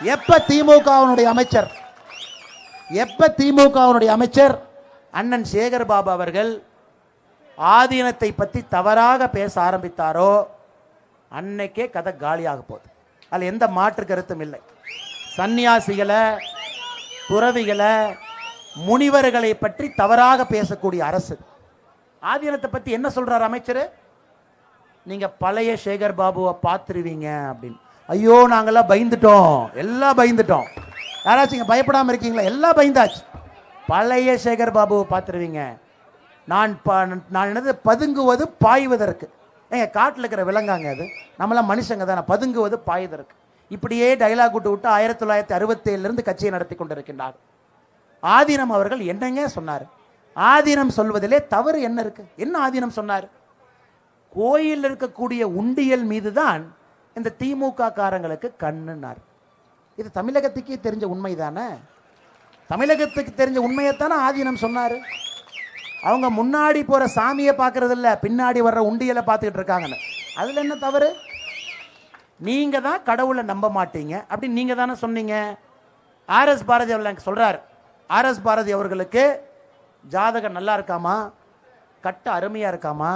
எப்ப திமுகவினுடைய அமைச்சர்? எப்ப திமுகவினுடைய அமைச்சர்? அண்ணன் சேகர் பாபு அவர்கள் ஆதீனத்தை பத்தி தவறாக பேச ஆரம்பித்தாரோ அன்னைக்கே கதை காலியாக போகுது. அதில் எந்த மாற்று கருத்தும் இல்லை. சந்நியாசிகளை துறவிகளை முனிவர்களை பற்றி தவறாக பேசக்கூடிய அரசு. ஆதீனத்தை பத்தி என்ன சொல்கிறார் அமைச்சர்? நீங்க பழைய சேகர் பாபுவை பார்த்துருவீங்க அப்படின்னு. ஐயோ நாங்கெல்லாம் பயந்துட்டோம். எல்லாம் பயந்துட்டோம். யாராச்சும் இங்கே பயப்படாமல் இருக்கீங்களா? எல்லாம் பயந்தாச்சு. பழைய சேகர் பாபுவை பார்த்துருவீங்க. நான் ப- நான் என்னது பதுங்குவது பாய்வதற்கு. ஏங்க காட்டில் இருக்கிற விலங்காங்க அது. நம்மளாம் மனுஷங்க தானே பதுங்குவது பாய்வதற்கு. இப்படியே டைலாக் விட்டு விட்டு ஆயிரத்தி தொள்ளாயிரத்தி அறுபத்தேழுலேருந்து கட்சியை நடத்தி கொண்டிருக்கின்றார். ஆதீனம் அவர்கள் என்னங்க சொன்னார்? ஆதீனம் சொல்வதிலே தவறு என்ன இருக்கு? என்ன ஆதீனம் சொன்னார்? கோயில் இருக்கக்கூடிய உண்டியல் மீது தான் இந்த திமுக காரங்களுக்கு கண்ணுனார் இது தமிழகத்துக்கே தெரிஞ்ச உண்மை தானே தமிழகத்துக்கு தெரிஞ்ச உண்மையைத்தானே ஆதீனம் சொன்னார். அவங்க முன்னாடி போகிற சாமியை பார்க்கறது பின்னாடி வர்ற உண்டியலை பார்த்துக்கிட்டு இருக்காங்கன்னு. அதில் என்ன தவறு? நீங்கள் தான் கடவுளை நம்ப மாட்டீங்க. அப்படின்னு நீங்கள் தானே சொன்னீங்க. ஆர்எஸ் பாரதி அவர்கள் எனக்கு ஆர்எஸ் பாரதி அவர்களுக்கு ஜாதகம் நல்லா இருக்காமா? கட்ட அருமையாக இருக்காமா?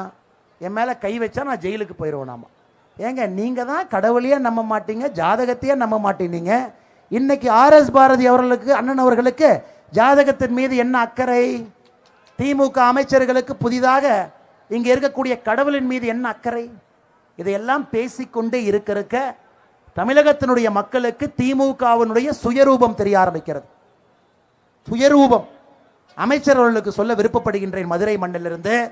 என் மேலே கை வச்சா நான் ஜெயிலுக்கு போயிடுவேனாமா ஏங்க நீங்கள் தான் கடவுளையே நம்ப மாட்டீங்க ஜாதகத்தையே நம்ப மாட்டேனீங்க இன்னைக்கு ஆர்எஸ் பாரதி அவர்களுக்கு அண்ணன் அவர்களுக்கு ஜாதகத்தின் மீது என்ன அக்கறை? திமுக அமைச்சர்களுக்கு புதிதாக இங்கே இருக்கக்கூடிய கடவுளின் மீது என்ன அக்கறை? இதையெல்லாம் பேசிக்கொண்டே இருக்க இருக்க தமிழகத்தினுடைய மக்களுக்கு திமுகவினுடைய சுயரூபம் தெரிய ஆரம்பிக்கிறது. சுயரூபம். அமைச்சர் அவர்களுக்கு சொல்ல விருப்பப்படுகின்றேன் மதுரை மண்ணிலிருந்து.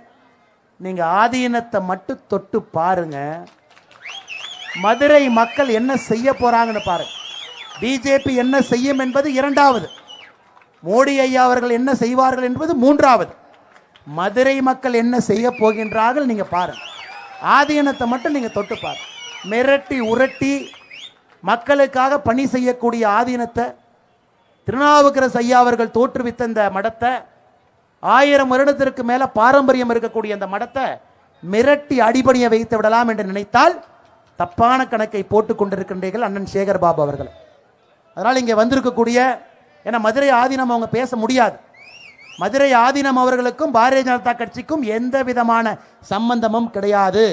நீங்கள் ஆதீனத்தை மட்டும் தொட்டு பாருங்க. மதுரை மக்கள் என்ன செய்ய போறாங்கன்னு பாருங்க பிஜேபி என்ன செய்யும் என்பது இரண்டாவது. மோடி ஐயா அவர்கள் என்ன செய்வார்கள் என்பது மூன்றாவது. மதுரை மக்கள் என்ன செய்ய போகின்றார்கள் நீங்க பாருங்க ஆதீனத்தை மட்டும் நீங்க தொட்டு பாருங்க மிரட்டி உரட்டி மக்களுக்காக பணி செய்யக்கூடிய ஆதீனத்தை திருநாவுக்கரசு ஐயா அவர்கள் தோற்றுவித்த இந்த மடத்தை ஆயிரம் வருடத்திற்கு மேல பாரம்பரியம் இருக்கக்கூடிய அந்த மடத்தை மிரட்டி அடிபணிய வைத்து விடலாம் என்று நினைத்தால் தப்பான கணக்கை போட்டுக் கொண்டிருக்கின்றீர்கள் அண்ணன் சேகர் பாபு அவர்கள். அதனால் இங்கே வந்திருக்கக்கூடிய ஏன்னா மதுரை ஆதீனம் அவங்க பேச முடியாது. மதுரை ஆதீனம் அவர்களுக்கும் பாரதிய ஜனதா கட்சிக்கும் எந்த விதமான சம்பந்தமும் கிடையாது.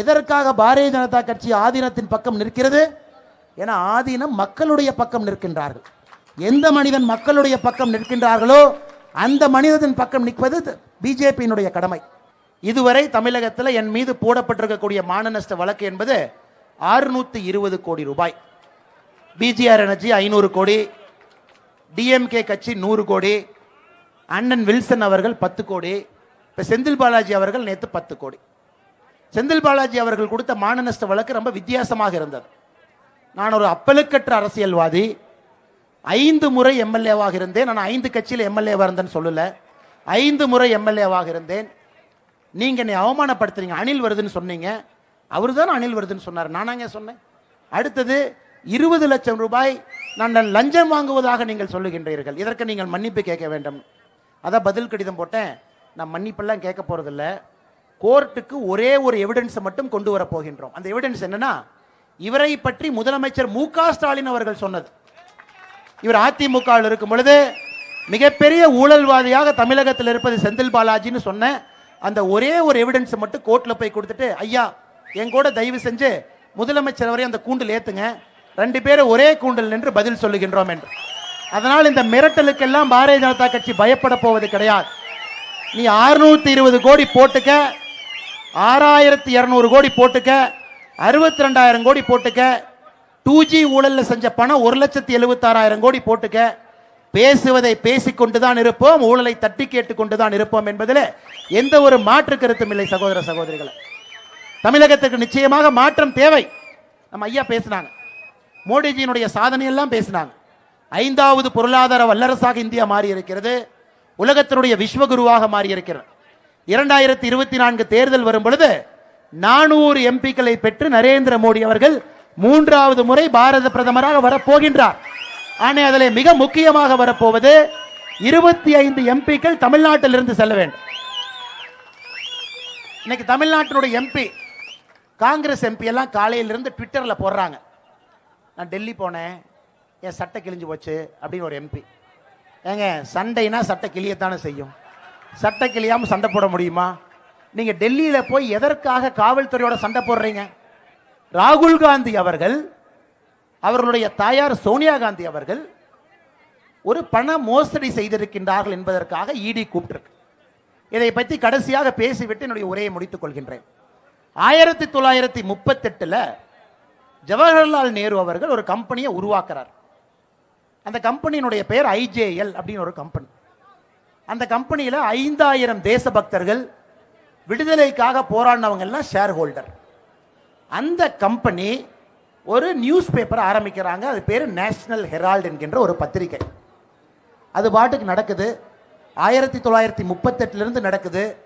எதற்காக பாரதிய ஜனதா கட்சி ஆதீனத்தின் பக்கம் நிற்கிறது? ஏன்னா ஆதீனம் மக்களுடைய பக்கம் நிற்கின்றார்கள். எந்த மனிதன் மக்களுடைய பக்கம் நிற்கின்றார்களோ அந்த மனிதனின் பக்கம் நிற்பது பிஜேபியினுடைய கடமை. இதுவரை தமிழகத்தில் என் மீது போடப்பட்டிருக்கக்கூடிய மான நஷ்ட வழக்கு என்பது ஆறுநூத்தி இருபது கோடி ரூபாய். பிஜிஆர் எனர்ஜி ஐநூறு கோடி டிஎம்கே கட்சி நூறு கோடி அண்ணன் வில்சன் அவர்கள் பத்து கோடி இப்போ செந்தில் பாலாஜி அவர்கள் நேற்று பத்து கோடி. செந்தில் பாலாஜி அவர்கள் கொடுத்த மான நஷ்ட வழக்கு ரொம்ப வித்தியாசமாக இருந்தது. நான் ஒரு அப்பலுக்கற்ற அரசியல்வாதி ஐந்து முறை எம்எல்ஏவாக இருந்தேன். நான் ஐந்து கட்சியில் எம்எல்ஏவாக இருந்தேன்னு சொல்லலை. ஐந்து முறை எம்எல்ஏவாக இருந்தேன். நீங்க என்னை அவமானப்படுத்துறீங்க அணில் வருதுன்னு சொன்னீங்க. அவர் தான் அணில் வருதுன்னு சொன்னார். நானாங்க சொன்னேன்? அடுத்தது இருபது லட்சம் ரூபாய் நான் லஞ்சம் வாங்குவதாக நீங்கள் சொல்லுகின்றீர்கள். இதற்கு நீங்கள் மன்னிப்பு கேட்க வேண்டும். அதான் பதில் கடிதம் போட்டேன். நான் மன்னிப்பெல்லாம் கேட்க போறதில்ல. கோர்ட்டுக்கு ஒரே ஒரு எவிடன்ஸை மட்டும் கொண்டு வர போகின்றோம். அந்த எவிடன்ஸ் என்னன்னா இவரை பற்றி முதலமைச்சர் மு ஸ்டாலின் அவர்கள் சொன்னது. இவர் அதிமுகவில் இருக்கும் பொழுது மிகப்பெரிய ஊழல்வாதியாக தமிழகத்தில் இருப்பது செந்தில் பாலாஜின்னு சொன்ன அந்த ஒரே ஒரு எவிடன்ஸ் மட்டும் கோர்ட்ல போய் கொடுத்துட்டு ஐயா என் கூட தயவு செஞ்சு முதலமைச்சர் வரை அந்த கூண்டில் ஏத்துங்க. ரெண்டு பேரும் ஒரே கூண்டில் நின்று பதில் சொல்லுகின்றோம் என்று. அதனால் இந்த மிரட்டலுக்கெல்லாம் பாரதிய ஜனதா கட்சி பயப்பட போவது கிடையாது. நீ 620 இருபது கோடி போட்டுக்க ஆறாயிரத்தி இரநூறு கோடி போட்டுக்க அறுபத்தி ரெண்டாயிரம் கோடி போட்டுக்க டூ ஜி ஊழல்ல செஞ்ச பணம் ஒரு லட்சத்தி எழுபத்தாறாயிரம் கோடி போட்டுக்க பேசுவதை பேசிக்கொண்டுதான் இருப்போம் ஊழலை தட்டி கேட்டுக்கொண்டுதான் இருப்போம் என்பதில் எந்த ஒரு மாற்று கருத்தும் இல்லை சகோதர சகோதரிகளை. தமிழகத்துக்கு நிச்சயமாக மாற்றம் தேவை. நம்ம ஐயா பேசினாங்க. மோடிஜியினுடைய சாதனையெல்லாம் பேசினாங்க. ஐந்தாவது பொருளாதார வல்லரசாக இந்தியா மாறி இருக்கிறது உலகத்தினுடைய விஸ்வகுருவாக மாறி இருக்கிறது இரண்டாயிரத்தி இருபத்தி நான்கு தேர்தல் வரும் பொழுது நானூறு எம்பிக்களை பெற்று நரேந்திர மோடி அவர்கள் மூன்றாவது முறை பாரத பிரதமராக வரப்போகின்றார். ஆனால் அதில் மிக முக்கியமாக வரப்போவது இருபத்தி ஐந்து எம்பிக்கள் தமிழ்நாட்டிலிருந்து செல்ல வேண்டும். இன்னைக்கு தமிழ்நாட்டினுடைய எம்பி காங்கிரஸ் எம்பி எல்லாம் காலையிலிருந்து ட்விட்டரில் போடுறாங்க. நான் டெல்லி போனேன் என் சட்டை கிழிஞ்சு போச்சு அப்படின்னு ஒரு எம்பி ஏங்க சண்டைனா சட்டை கிளியத்தானே செய்யும்? சட்டை கிளியாமல் சண்டை போட முடியுமா? நீங்கள் டெல்லியில் போய் எதற்காக காவல்துறையோட சண்டை போடுறீங்க? ராகுல் காந்தி அவர்கள் அவர்களுடைய தாயார் சோனியா காந்தி அவர்கள் ஒரு பண மோசடி செய்திருக்கின்றார்கள் என்பதற்காக இடி கூப்பிட்டிருக்கு. இதை பற்றி கடைசியாக பேசிவிட்டு என்னுடைய உரையை முடித்துக் கொள்கின்றேன். ஆயிரத்தி தொள்ளாயிரத்தி முப்பத்தெட்டில் ஜவஹர்லால் நேரு அவர்கள் ஒரு கம்பெனியை உருவாக்குறார். அந்த கம்பெனியினுடைய பெயர் ஐஜேஎல் அப்படின்னு ஒரு கம்பெனி. அந்த கம்பெனியில் ஐந்தாயிரம் தேசபக்தர்கள் விடுதலைக்காக போராடினவங்க எல்லாம் ஷேர் ஹோல்டர் அந்த கம்பெனி ஒரு நியூஸ் பேப்பர் ஆரம்பிக்கிறாங்க. அது பேர் நேஷனல் ஹெரால்டு என்கின்ற ஒரு பத்திரிகை. அது பாட்டுக்கு நடக்குது. ஆயிரத்தி தொள்ளாயிரத்தி முப்பத்தெட்டுலேருந்து நடக்குது.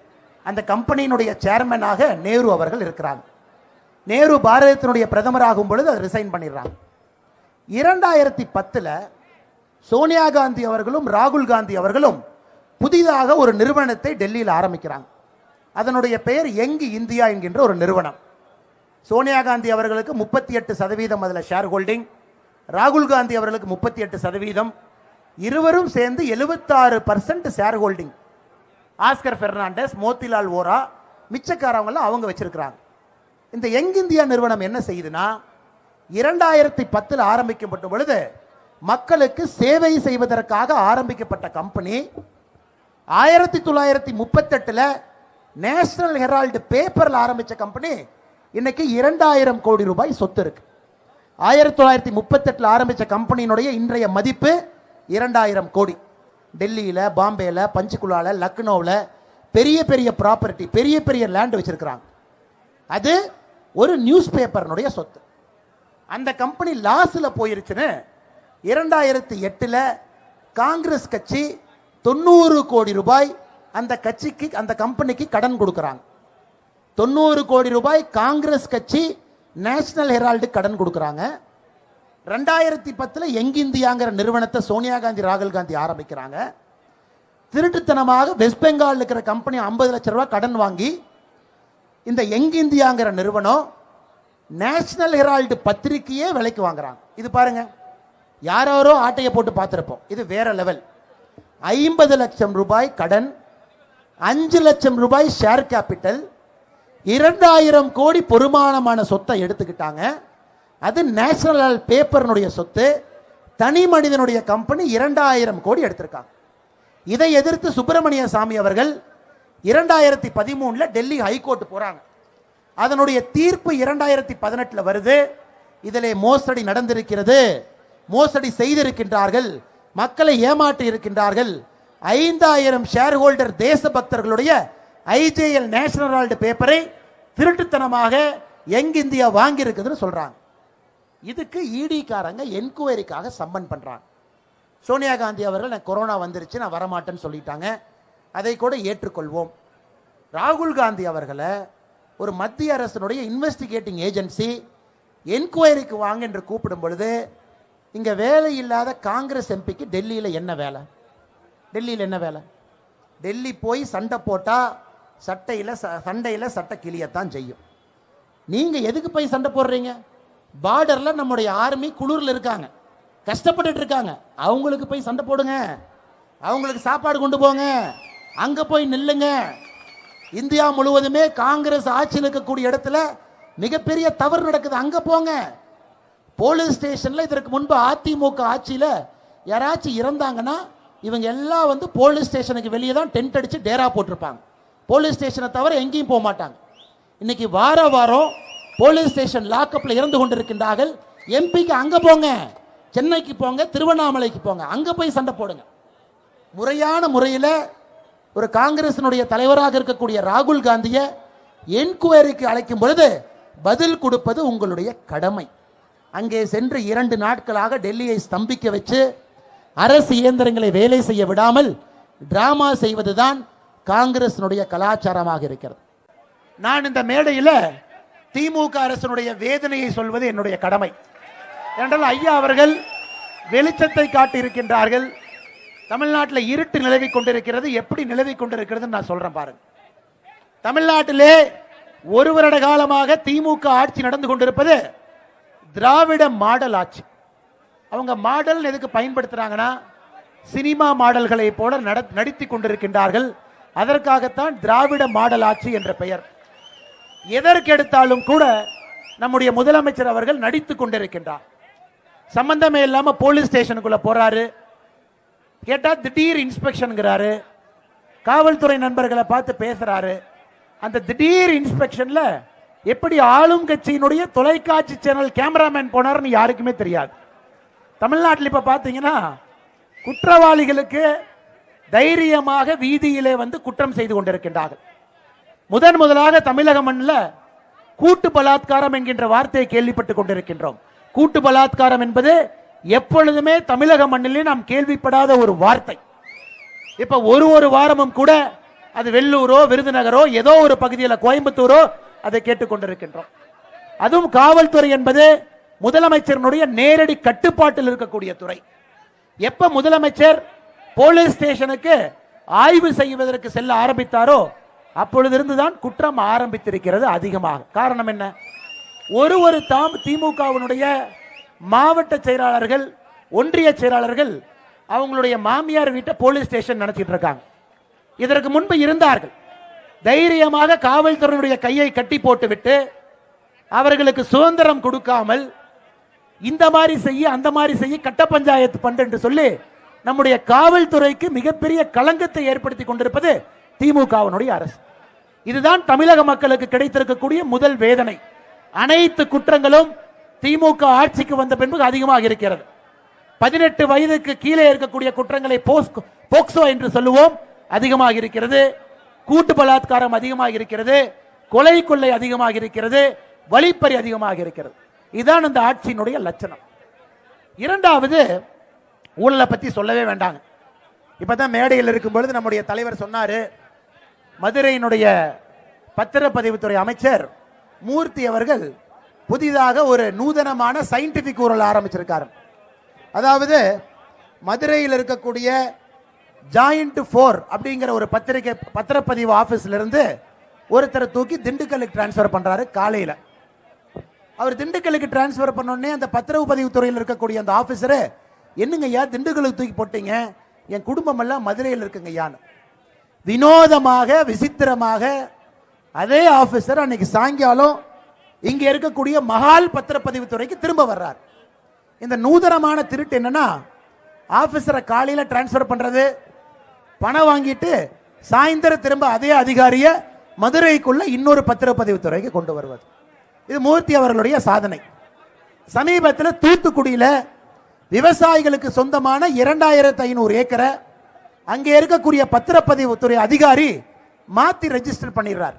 அந்த கம்பெனியினுடைய சேர்மனாக நேரு அவர்கள் இருக்கிறாங்க. நேரு பாரதத்தினுடைய பிரதமராகும் பொழுது அதை ரிசைன் பண்ணிடுறாங்க. இரண்டாயிரத்தி பத்தில் சோனியா காந்தி அவர்களும் ராகுல் காந்தி அவர்களும் புதிதாக ஒரு நிறுவனத்தை டெல்லியில் ஆரம்பிக்கிறாங்க. அதனுடைய பெயர் எங்கு இந்தியா என்கின்ற ஒரு நிறுவனம். சோனியா காந்தி அவர்களுக்கு முப்பத்தி எட்டு சதவீதம் அதில் ஷேர் ஹோல்டிங் ராகுல் காந்தி அவர்களுக்கு முப்பத்தி எட்டு சதவீதம். இருவரும் சேர்ந்து எழுபத்தாறு percent share holding Oscar Fernandes Motilal Vora மிச்சக்காரவங்களாம் அவங்க வச்சிருக்கிறாங்க. இந்த யங் இந்தியா நிறுவனம் என்ன செய்யுதுன்னா இரண்டாயிரத்தி பத்தில் ஆரம்பிக்கப்பட்ட பொழுது மக்களுக்கு சேவை செய்வதற்காக ஆரம்பிக்கப்பட்ட கம்பெனி ஆயிரத்தி தொள்ளாயிரத்தி முப்பத்தெட்டில் நேஷனல் ஹெரால்டு பேப்பரில் ஆரம்பிச்ச கம்பெனி இன்னைக்கு இரண்டாயிரம் கோடி ரூபாய் சொத்து இருக்கு. ஆயிரத்தி தொள்ளாயிரத்தி முப்பத்தெட்டில் ஆரம்பித்த கம்பெனியினுடைய இன்றைய மதிப்பு இரண்டாயிரம் கோடி. டெல்லியில் பாம்பேயில் பஞ்சுகுலாவில் லக்னோவில் பெரிய பெரிய ப்ராப்பர்ட்டி பெரிய பெரிய லேண்ட் வச்சுருக்கிறாங்க. அது ஒரு நியூஸ் பேப்பர்னுடைய சொத்து. அந்த கம்பெனி லாஸில் போயிருச்சுன்னு இரண்டாயிரத்தி எட்டில் காங்கிரஸ் கட்சி தொண்ணூறு கோடி ரூபாய் அந்த கட்சிக்கு அந்த கம்பெனிக்கு கடன் கொடுக்குறாங்க. தொண்ணூறு கோடி ரூபாய் காங்கிரஸ் கட்சி நேஷனல் ஹெரால்டு கடன் கொடுக்குறாங்க. ரெண்டாயிரத்தி பத்தில் எங்கிந்தியாங்கிற நிறுவனத்தை சோனியா காந்தி ராகுல் காந்தி ஆரம்பிக்கிறாங்க. திருட்டுத்தனமாக வெஸ்ட் பெங்கால் இருக்கிற கம்பெனி ஐம்பது லட்சம் ரூபாய் கடன் வாங்கி இந்த எங்கிந்தியாங்கிற நிறுவனம் நேஷனல் ஹெரால்டு பத்திரிக்கையே விலைக்கு வாங்குறாங்க. இது பாருங்க. யாரோ ஆட்டையை போட்டு பார்த்துருப்போம். இது வேற லெவல் ஐம்பது லட்சம் ரூபாய் கடன் அஞ்சு லட்சம் ரூபாய் ஷேர் கேபிட்டல் இரண்டாயிரம் கோடி பொறுமானமான சொத்தை எடுத்துக்கிட்டாங்க. அது நேஷனல் பேப்பர்னுடைய சொத்து. தனி மனிதனுடைய கம்பெனி இரண்டாயிரம் கோடி எடுத்திருக்காங்க. இதை எதிர்த்து சுப்பிரமணிய சாமி அவர்கள் இரண்டாயிரத்தி பதிமூணில் டெல்லி ஹைகோர்ட் போறாங்க. அதனுடைய தீர்ப்பு இரண்டாயிரத்தி பதினெட்டில் வருது. இதில் மோசடி நடந்திருக்கிறது. மோசடி செய்திருக்கின்றார்கள். மக்களை ஏமாற்றி இருக்கின்றார்கள் ஐந்தாயிரம் ஷேர் ஹோல்டர் தேசபக்தர்களுடைய ஐஜேஎல் நேஷனல் பேப்பரை திருட்டுத்தனமாக எங் இந்தியா வாங்கியிருக்குதுன்னு சொல்கிறாங்க சொல்றாங்க. இதுக்கு இடிக்காரங்க என்கொயரிக்காக சம்மன் பண்றாங்க. சோனியா காந்தி அவர்கள் நான் கொரோனா வந்துருச்சு நான் வரமாட்டேன்னு சொல்லிட்டாங்க. அதை கூட ஏற்றுக்கொள்வோம். ராகுல் காந்தி அவர்களை ஒரு மத்திய அரசினுடைய இன்வெஸ்டிகேட்டிங் ஏஜென்சி என்கொயரிக்கு வாங்க என்று கூப்பிடும் பொழுது இங்கே வேலை இல்லாத காங்கிரஸ் எம்பிக்கு டெல்லியில் என்ன வேலை? டெல்லியில் என்ன வேலை? டெல்லி போய் சண்டை போட்டால் சட்டையில் ச- சண்டையில் சட்டை கிளியத்தான் செய்யும். நீங்கள் எதுக்கு போய் சண்டை போடுறீங்க? பார்டரில் நம்முடைய ஆர்மி குளிரில் இருக்காங்க. கஷ்டப்பட்டுட்டு இருக்காங்க. அவங்களுக்கு போய் சண்டை போடுங்க. அவங்களுக்கு சாப்பாடு கொண்டு போங்க. அங்கே போய் நில்லுங்க. இந்தியா முழுவதுமே காங்கிரஸ் ஆட்சியில் இருக்கக்கூடிய இடத்துல மிகப்பெரிய தவறு நடக்குது. அங்கே போங்க. போலீஸ் ஸ்டேஷனில் இதற்கு முன்பு அதிமுக ஆட்சியில் யாராச்சும் இறந்தாங்கன்னா இவங்க எல்லாம் வந்து போலீஸ் ஸ்டேஷனுக்கு வெளியே தான் டென்ட் அடித்து டேரா போட்டிருப்பாங்க. போலீஸ் ஸ்டேஷனை தவிர எங்கேயும் போக மாட்டாங்க. இன்னைக்கு வார வாரம் போலீஸ் ஸ்டேஷன் லாக்அப்ல இறந்து கொண்டிருக்கின்றார்கள். எம்பிக்கு அங்கே போங்க சென்னைக்கு போங்க திருவண்ணாமலைக்கு போங்க அங்கே போய் சண்டை போடுங்க. முறையான முறையில் ஒரு காங்கிரசினுடைய தலைவராக இருக்கக்கூடிய ராகுல் காந்தியை என்கொயரிக்கு அழைக்கும் பொழுது பதில் கொடுப்பது உங்களுடைய கடமை. அங்கே சென்று இரண்டு நாட்களாக டெல்லியை ஸ்தம்பிக்க வச்சு அரசு இயந்திரங்களை வேலை செய்ய விடாமல் டிராமா செய்வதுதான் காங்கிரசினுடைய கலாச்சாரமாக இருக்கிறது. நான் இந்த மேடையில் திமுக அரசனுடைய வேதனையை சொல்வது என்னுடைய கடமை. என்றால் ஐயா அவர்கள் வெளிச்சத்தை காட்டியிருக்கின்றார்கள். தமிழ்நாட்டில் இருட்டு நிலவி கொண்டிருக்கிறது. எப்படி நிலவி கொண்டிருக்கிறது நான் சொல்றேன் பாருங்க. தமிழ்நாட்டிலே ஒரு வருட காலமாக திமுக ஆட்சி நடந்து கொண்டிருப்பது திராவிட மாடல் ஆட்சி. அவங்க மாடல் எதுக்கு பயன்படுத்துறாங்கன்னா சினிமா மாடல்களை போல நடித்து கொண்டிருக்கின்றார்கள். அதற்காகத்தான் திராவிட மாடல் ஆட்சி என்ற பெயர். எதற்கெடுத்தாலும் கூட நம்முடைய முதலமைச்சர் அவர்கள் நடித்துக் கொண்டிருக்கின்றார். சம்பந்தமே இல்லாம போலீஸ் ஸ்டேஷனுக்குள்ள போறாரு. கேட்டா திடீர் இன்ஸ்பெக்ஷனுங்கிறாரு. காவல்துறை நண்பர்களை பார்த்து பேசுறாரு. அந்த திடீர் இன்ஸ்பெக்ஷன்ல எப்படி ஆளும் கட்சியினுடைய தொலைக்காட்சி சேனல் கேமராமேன் போனார்னு யாருக்குமே தெரியாது. தமிழ்நாட்டில் இப்ப பாத்தீங்கன்னா குற்றவாளிகளுக்கு தைரியமாக வீதியிலே வந்து குற்றம் செய்து கொண்டிருக்கின்றார்கள். முதன் முதலாக தமிழக மண்ணில் கூட்டு பலாத்காரம் என்கின்ற வார்த்தையை கேள்விப்பட்டுக் கொண்டிருக்கின்றோம். கூட்டு பலாத்காரம் என்பது எப்பொழுதுமே தமிழக மண்ணிலே நாம் கேள்விப்படாத ஒரு வார்த்தை. இப்ப ஒரு ஒரு வாரமும் கூட அது வெள்ளூரோ விருதுநகரோ ஏதோ ஒரு பகுதியில் கோயம்புத்தூரோ அதை கேட்டுக்கொண்டிருக்கின்றோம் அதுவும் காவல்துறை என்பது முதலமைச்சரினுடைய நேரடி கட்டுப்பாட்டில் இருக்கக்கூடிய துறை. எப்ப முதலமைச்சர் போலீஸ் ஸ்டேஷனுக்கு ஆய்வு செய்வதற்கு செல்ல ஆரம்பித்தாரோ அப்பொழுதிருந்துதான் குற்றம் ஆரம்பித்திருக்கிறது அதிகமாக. காரணம் என்ன? ஒரு ஒரு தாம் திமுகவினுடைய மாவட்ட செயலாளர்கள் ஒன்றிய செயலாளர்கள் அவங்களுடைய மாமியார் வீட்டை போலீஸ் ஸ்டேஷன் நினைச்சிட்டு இருக்காங்க. இதற்கு முன்பு இருந்தார்கள். தைரியமாக காவல்துறையினுடைய கையை கட்டி போட்டுவிட்டு அவர்களுக்கு சுதந்திரம் கொடுக்காமல் இந்த மாதிரி செய்ய அந்த மாதிரி செய்ய கட்ட பஞ்சாயத்து பண்டு என்று சொல்லி நம்முடைய காவல்துறைக்கு மிகப்பெரிய களங்கத்தை ஏற்படுத்தி கொண்டிருப்பது திமுகவினுடைய அரசு. இதுதான் தமிழக மக்களுக்கு கிடைத்திருக்கக்கூடிய முதல் வேதனை. அனைத்து குற்றங்களும் திமுக ஆட்சிக்கு வந்த பின்பு அதிகமாக இருக்கிறது. பதினெட்டு வயதுக்கு கீழே இருக்கக்கூடிய குற்றங்களை போஸ்கோ- போக்சோ என்று சொல்லுவோம் அதிகமாக இருக்கிறது. கூட்டு பலாத்காரம் அதிகமாக இருக்கிறது. கொலை கொள்ளை அதிகமாக இருக்கிறது. வழிப்பறி அதிகமாக இருக்கிறது. இதுதான் இந்த ஆட்சியினுடைய லட்சணம். இரண்டாவது ஊழலை பற்றி சொல்லவே வேண்டாங்க. இப்போ தான் மேடையில் இருக்கும் பொழுது நம்முடைய தலைவர் சொன்னார் மதுரையினுடைய பத்திரப்பதிவுத்துறை அமைச்சர் மூர்த்தி அவர்கள் புதிதாக ஒரு நூதனமான சயின்டிஃபிக் ஊழல் ஆரம்பிச்சிருக்காரு. அதாவது மதுரையில் இருக்கக்கூடிய ஜாயிண்ட் ஃபோர் அப்படிங்கிற ஒரு பத்திரிகை பத்திரப்பதிவு ஆஃபீஸ்லேருந்து ஒருத்தரை தூக்கி திண்டுக்கல்லுக்கு டிரான்ஸ்ஃபர் பண்ணுறாரு காலையில். அவர் திண்டுக்கல்லுக்கு டிரான்ஸ்ஃபர் பண்ணோடனே அந்த பத்திரப்பதிவு துறையில் இருக்கக்கூடிய அந்த ஆஃபீஸரு என்னங்க ஐயா திண்டுக்கலுக்கு தூக்கி போட்டீங்க? என் குடும்பமெல்லாம் மதுரையில் இருக்குங்க ஐயான்னு வினோதமாக விசித்திரமாக அதே ஆஃபீஸர் அன்னைக்கு சாயங்காலம் இங்க இருக்கக்கூடிய மகால் பத்திரப்பதிவு துறைக்கு திரும்ப வர்றார். இந்த நூதனமான திருட்டு என்னன்னா ஆபீசரை காலையில டிரான்ஸ்ஃபர் பண்றது பணம் வாங்கிட்டு சாயந்தரம் திரும்ப அதே அதிகாரிய மதுரைக்குள்ள இன்னொரு பத்திரப்பதிவு துறைக்கு கொண்டு வருவது. இது மூர்த்தி அவர்களுடைய சாதனை. சமீபத்தில் தூத்துக்குடியில விவசாயிகளுக்கு சொந்தமான இரண்டாயிரத்து ஐநூறு ஏக்கரை அங்கே இருக்கக்கூடிய பத்திரப்பதிவு துறை அதிகாரி மாத்தி ரெஜிஸ்டர் பண்ணிடுறார்.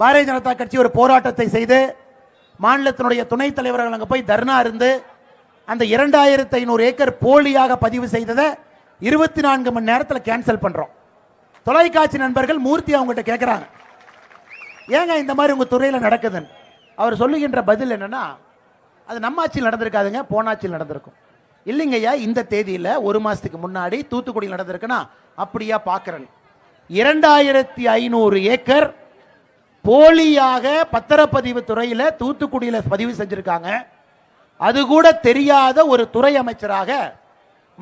பாரதிய ஜனதா கட்சி ஒரு போராட்டத்தை செய்து மாநிலத்தினுடைய துணைத் தலைவர்கள் அங்கே போய் தர்ணா இருந்து அந்த இரண்டாயிரத்து ஐநூறு ஏக்கர் போலியாக பதிவு செய்ததை இருபத்தி நான்கு மணி நேரத்தில் கேன்சல் பண்றோம். தொலைக்காட்சி நண்பர்கள் மூர்த்தி அவங்ககிட்ட கேட்குறாங்க ஏங்க இந்த மாதிரி உங்க துறையில் நடக்குதுன்னு? அவர் சொல்லுகின்ற பதில் என்னன்னா அது நம்ம ஆட்சியில் நடந்திருக்காதுங்க போனாட்சியில் நடந்திருக்கும். இல்லைங்கய்யா இந்த தேதியில் ஒரு மாதத்துக்கு முன்னாடி தூத்துக்குடியில் நடந்திருக்குன்னா அப்படியா பார்க்குறேன். இரண்டாயிரத்தி ஐநூறு ஏக்கர் போலியாக பத்திரப்பதிவு துறையில் தூத்துக்குடியில் பதிவு செஞ்சுருக்காங்க. அது கூட தெரியாத ஒரு துறை அமைச்சராக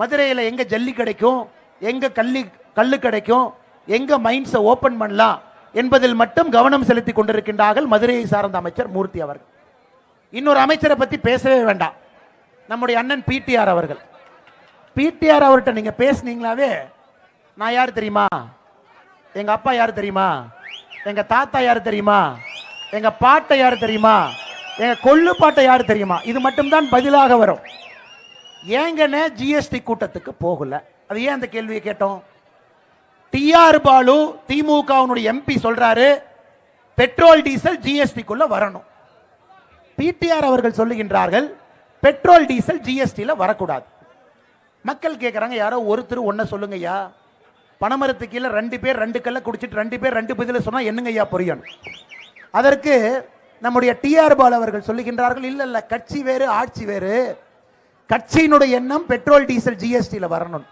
மதுரையில் எங்கே ஜல்லி கிடைக்கும் எங்கே கல்லி கல் கிடைக்கும் எங்கே மைண்ட்ஸை ஓப்பன் பண்ணலாம் என்பதில் மட்டும் கவனம் செலுத்தி கொண்டிருக்கின்றார்கள் மதுரையை சார்ந்த அமைச்சர் மூர்த்தி அவர்கள். இன்னொரு அமைச்சரை பற்றி பேசவே வேண்டாம். நம்முடைய அண்ணன் பிடிஆர் அவர்கள். பிடிஆர் அவர்கிட்ட நீங்க பேசுனீங்களாவே நான் யார் தெரியுமா? எங்க அப்பா யார் தெரியுமா? எங்க தாத்தா யார் தெரியுமா? எங்க பாட்டை யார் தெரியுமா? எங்க கொள்ளு பாட்டை யார் தெரியுமா? இது மட்டும்தான் பதிலாக வரும். ஏங்கன்னு ஜிஎஸ்டி கூட்டத்துக்கு போகல. அது ஏன் அந்த கேள்வியை கேட்டோம்? டிஆர் பாலு திமுகவினுடைய எம்பி சொல்றாரு பெட்ரோல் டீசல் ஜிஎஸ்டிக்குள்ள வரணும். பிடிஆர் அவர்கள் சொல்லுகின்றார்கள் பெட்ரோல் டீசல் ஜிஎஸ்டியில் வரக்கூடாது. மக்கள் கேட்குறாங்க யாரோ ஒருத்தர் ஒன்றை சொல்லுங்கய்யா. பனமரத்து கீழே ரெண்டு பேர் ரெண்டு கல்ல குடிச்சிட்டு ரெண்டு பேர் ரெண்டு பதிலில் சொன்னால் என்னங்கய்யா புரியணும் புரியும்? அதற்கு நம்முடைய டிஆர் பால் அவர்கள் சொல்லுகின்றார்கள் இல்லை இல்லை கட்சி வேறு ஆட்சி வேறு. கட்சியினுடைய எண்ணம் பெட்ரோல் டீசல் ஜிஎஸ்டியில் வரணும்.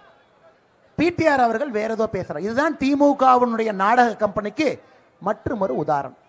பிடிஆர் அவர்கள் வேற ஏதோ பேசுகிறார் இதுதான் திமுகவினுடைய நாடக கம்பெனிக்கு மற்றும் ஒரு உதாரணம்.